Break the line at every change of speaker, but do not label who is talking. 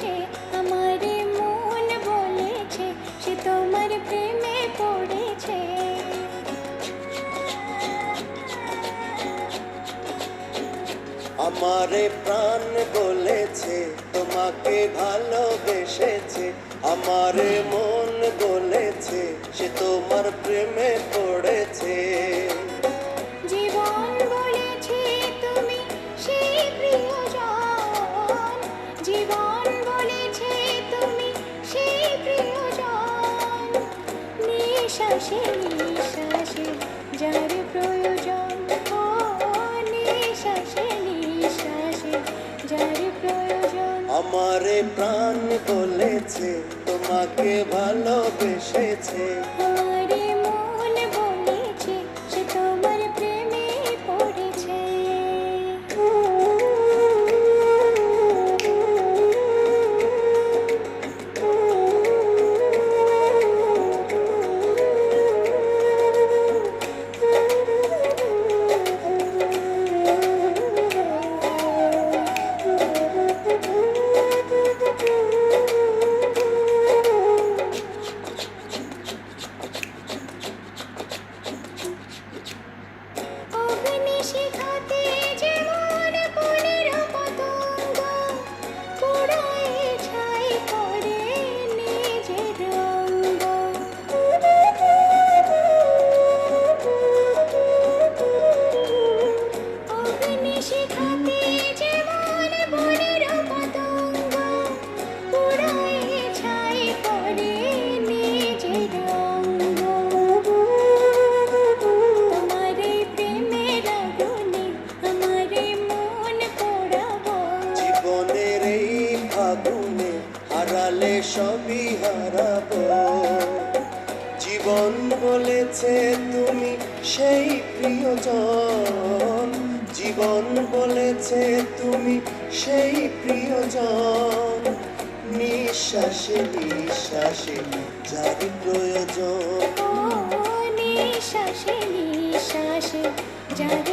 বলেছে, আমার মন বলেছে, সে তোমার প্রেমে পড়েছে।
আমারে প্রাণ বলেছে, তোমাকে ভালোবেসেছে। আমারে মন বলেছে, সে তোমার প্রেমে পড়েছে। নিঃশ্বাসে নিঃশ্বাসে যার প্রয়োজন নিঃশ্বাসে নিঃশ্বাসে যার প্রয়োজন
আমারে প্রাণ বলেছে তোমাকে ভালোবেসেছে।
শিখাতে
হারালে সবই হারাবো। জীবন বলেছে তুমি সেই প্রিয়জন। জীবন বলেছে তুমি সেই প্রিয়জন। নিঃশ্বাসে নিঃশ্বাসে যার প্রয়োজন।
নিঃশ্বাসে নিঃশ্বাসে যার